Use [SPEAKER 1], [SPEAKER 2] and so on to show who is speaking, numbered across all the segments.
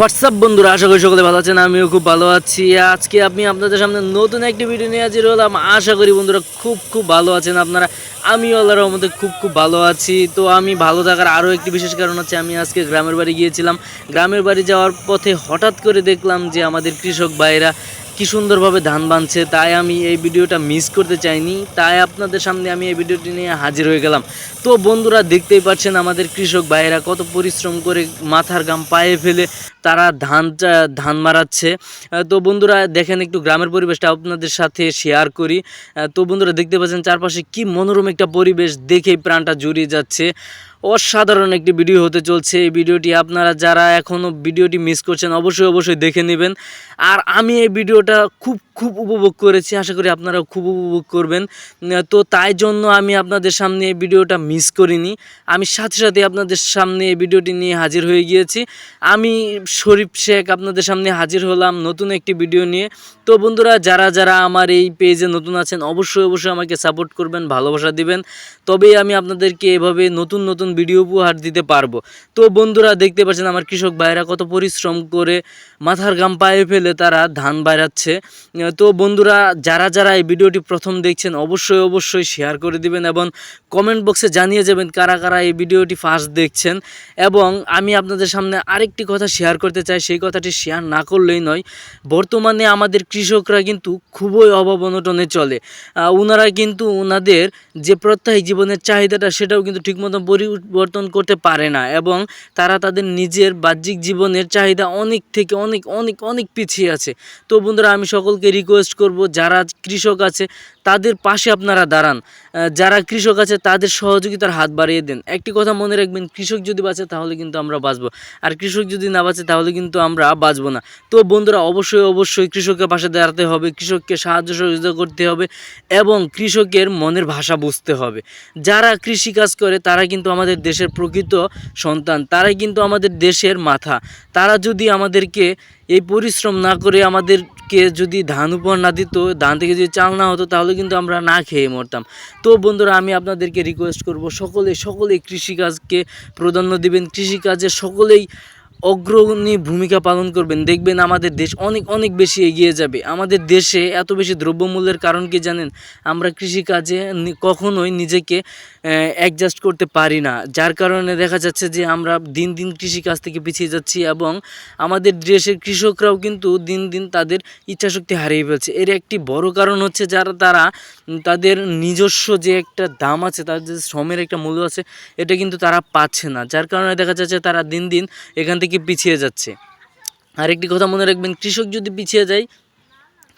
[SPEAKER 1] WhatsApp বন্ধুরা, আশা করি সকলে ভালো আছেন, আমিও খুব ভালো আছি। আজকে আমি আপনাদের সামনে নতুন একটি ভিডিও নিয়ে হাজির হলাম। আশা করি বন্ধুরা খুব খুব ভালো আছেন আপনারা। আমিও আল্লাহর রহমতে খুব খুব ভালো আছি। তো আমি ভালো থাকার আরও একটি বিশেষ কারণ হচ্ছে আমি আজকে গ্রামের বাড়ি গিয়েছিলাম। গ্রামের বাড়ি যাওয়ার পথে হঠাৎ করে দেখলাম যে আমাদের কৃষক ভাইরা কি সুন্দরভাবে ধান বাঁধছে তাই আমি এই ভিডিওটা মিস করতে চাইনি, তাই আপনাদের সামনে আমি এই ভিডিওটি নিয়ে হাজির হয়ে গেলাম। তো বন্ধুরা, দেখতেই পাচ্ছেন আমাদের কৃষক ভাইয়েরা কত পরিশ্রম করে মাথার গাম পায়ে ফেলে তারা ধানটা ধান মারাচ্ছে। তো বন্ধুরা, দেখেন একটু গ্রামের পরিবেশটা আপনাদের সাথে শেয়ার করি। তো বন্ধুরা, দেখতে পাচ্ছেন চারপাশে কি মনোরম একটা পরিবেশ দেখেই প্রাণটা জুড়িয়ে যাচ্ছে। অসাধারণ একটি ভিডিও হতে চলছে। এই ভিডিওটি আপনারা যারা এখনও ভিডিওটি মিস করছেন, অবশ্যই অবশ্যই দেখে নেবেন। আর আমি এই ভিডিওটা খুব খুব উপভোগ করেছি, আশা করি আপনারাও খুব উপভোগ করবেন। তো তাই জন্য আমি আপনাদের সামনে এই ভিডিওটা মিস করিনি। আমি সাথে সাথে আপনাদের সামনে এই ভিডিওটি নিয়ে হাজির হয়ে গিয়েছি। আমি শরীফ শেখ আপনাদের সামনে হাজির হলাম নতুন একটি ভিডিও নিয়ে। তো বন্ধুরা, যারা যারা আমার এই পেজে নতুন আছেন, অবশ্যই অবশ্যই আমাকে সাপোর্ট করবেন, ভালোবাসা দিবেন। তবেই আমি আপনাদেরকে এভাবে নতুন নতুন ভিডিও উপহার দিতে পারব। তো বন্ধুরা, দেখতে পাচ্ছেন আমার কৃষক ভাইরা কত পরিশ্রম করে মাথার গাম পায়ে ফেলে তারা ধান বাইরাচ্ছে তো বন্ধুরা, যারা যারা এই ভিডিওটি প্রথম দেখছেন, অবশ্যই অবশ্যই শেয়ার করে দিবেন এবং কমেন্ট বক্সে জানিয়ে যাবেন কারা কারা এই ভিডিওটি ফার্স্ট দেখছেন। এবং আমি আপনাদের সামনে আরেকটি কথা শেয়ার করতে চাই, সেই কথাটি শেয়ার না করলেই নয়। বর্তমানে আমাদের কৃষকরা কিন্তু খুবই অভাব অনটনে চলে। ওনারা কিন্তু ওনাদের যে প্রত্যাহিক জীবনের চাহিদাটা, সেটাও কিন্তু ঠিকমতো পরিবর্তন করতে পারে না এবং তারা তাদের নিজের বাহ্যিক জীবনের চাহিদা অনেক থেকে অনেক অনেক অনেক পিছিয়ে আছে। তো বন্ধুরা, আমি সকলকে রিকোয়েস্ট করব, যারা কৃষক আছে, তাদের পাশে আপনারা দাঁড়ান। যারা কৃষক আছে, তাদের সহযোগিতার হাত বাড়িয়ে দেন। একটি কথা মনে রাখবেন, কৃষক যদি বাঁচে, তাহলে কিন্তু আমরা বাঁচবো। আর কৃষক যদি না বাঁচে, তাহলে কিন্তু আমরা বাঁচবো না। তো বন্ধুরা, অবশ্যই অবশ্যই কৃষকের পাশে দাঁড়াতে হবে, কৃষককে সাহায্য সহযোগিতা করতে হবে এবং কৃষকের মনের ভাষা বুঝতে হবে। যারা কৃষিকাজ করে, তারা কিন্তু আমাদের দেশের প্রকৃত সন্তান, তারাই কিন্তু আমাদের দেশের মাথা। তারা যদি আমাদেরকে এই পরিশ্রম না করে আমাদেরকে যদি ধান উপহার না দিত, ধান থেকে যদি চাল না হতো, তাহলে কিন্তু আমরা না খেয়ে মরতাম। তো বন্ধুরা, আমি আপনাদেরকে রিকোয়েস্ট করব, সকলে, সকলেই কৃষিকাজকে প্রাধান্য দিবেন। কৃষিকাজে সকলেই অগ্রণী ভূমিকা পালন করবেন। দেখবেন আমাদের দেশ অনেক অনেক বেশি এগিয়ে যাবে। আমাদের দেশে এত বেশি দ্রব্যমূল্যের কারণ কি জানেন? আমরা কৃষিকাজে কখনোই নিজেকে অ্যাডজাস্ট করতে পারি না। যার কারণে দেখা যাচ্ছে যে আমরা দিন দিন কৃষিকাজ থেকে পিছিয়ে যাচ্ছি এবং আমাদের দেশের কৃষকরাও কিন্তু দিন দিন তাদের ইচ্ছাশক্তি হারিয়ে ফেলছে। এর একটি বড় কারণ হচ্ছে যারা, তারা তাদের নিজস্ব যে একটা দাম আছে, তাদের শ্রমের একটা মূল্য আছে, এটা কিন্তু তারা পাচ্ছে না। যার কারণে দেখা যাচ্ছে তারা দিন দিন এখান থেকে পিছিয়ে যাচ্ছে। আরেকটি কথা মনে রাখবেন কৃষক যদি পিছিয়ে যায়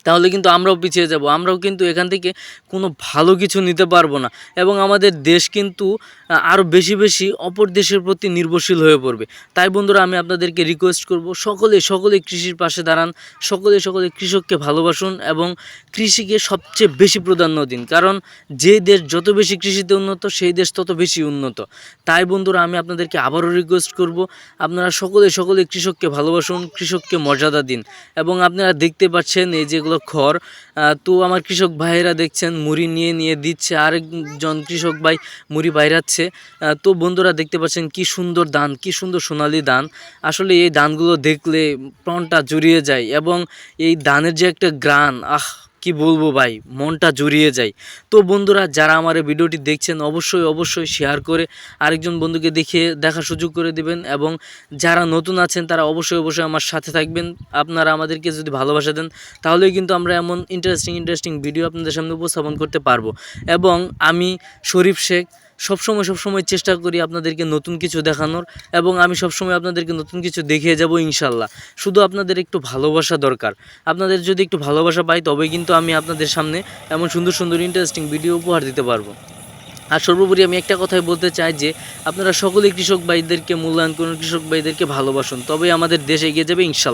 [SPEAKER 1] তাহলে কিন্তু আমরাও পিছিয়ে যাব। আমরাও কিন্তু এখান থেকে কোনো ভালো কিছু নিতে পারব না। এবং আমাদের দেশ কিন্তু আরও বেশি বেশি অপর দেশের প্রতি নির্ভরশীল হয়ে পড়বে। তাই বন্ধুরা, আমি আপনাদেরকে রিকোয়েস্ট করব, সকলে সকলে কৃষির পাশে দাঁড়ান, সকলে সকলে কৃষককে ভালোবাসুন এবং কৃষিকে সবচেয়ে বেশি প্রাধান্য দিন। কারণ যে দেশ যত বেশি কৃষিতে উন্নত, সেই দেশ তত বেশি উন্নত। তাই বন্ধুরা, আমি আপনাদেরকে আবারও রিকোয়েস্ট করব, আপনারা সকলে সকলে কৃষককে ভালোবাসুন, কৃষককে মর্যাদা দিন। এবং আপনারা দেখতে পাচ্ছেন, এই যেগুলো খড়। আহ, তো আমার কৃষক ভাইয়েরা দেখছেন মুড়ি নিয়ে নিয়ে দিচ্ছে। আরেকজন কৃষক ভাই মুড়ি বাইরাচ্ছে। তো বন্ধুরা দেখতে পাচ্ছেন কি সুন্দর দান কি সুন্দর সোনালি দান আসলে এই দানগুলো দেখলে প্রাণটা জুড়িয়ে যায় এবং এই দানের যে একটা গ্রান আহ কি বলব ভাই? মনটা জুড়িয়ে যায়। তো বন্ধুরা, যারা আমার ভিডিওটি দেখছেন, অবশ্যই অবশ্যই শেয়ার করে আরেকজন বন্ধুকে দেখিয়ে দেখা সুযোগ করে দিবেন এবং যারা নতুন আছেন, তারা অবশ্যই অবশ্যই আমার সাথে থাকবেন। আপনারা আমাদেরকে যদি ভালোবাসা দেন, তাহলেই কিন্তু আমরা এমন ইন্টারেস্টিং ইন্টারেস্টিং ভিডিও আপনাদের সামনে উপস্থাপন করতে পারব। এবং আমি শরীফ শেখ সবসময় সবসময় চেষ্টা করি আপনাদেরকে নতুন কিছু দেখানোর এবং আমি সবসময় আপনাদেরকে নতুন কিছু দেখিয়ে যাব ইনশাল্লাহ। শুধু আপনাদের একটু ভালোবাসা দরকার। আপনাদের যদি একটু ভালোবাসা পাই তবে কিন্তু আমি আপনাদের সামনে এমন সুন্দর সুন্দর ইন্টারেস্টিং ভিডিও উপহার দিতে পারব। আর সর্বোপরি আমি একটা কথাই বলতে চাই যে, আপনারা সকলেই কৃষক ভাইদেরকে, মূল্যায়ন করুন, কৃষক ভাইদেরকে ভালোবাসুন, তবেই আমাদের দেশ এগিয়ে যাবে ইনশাল্লাহ।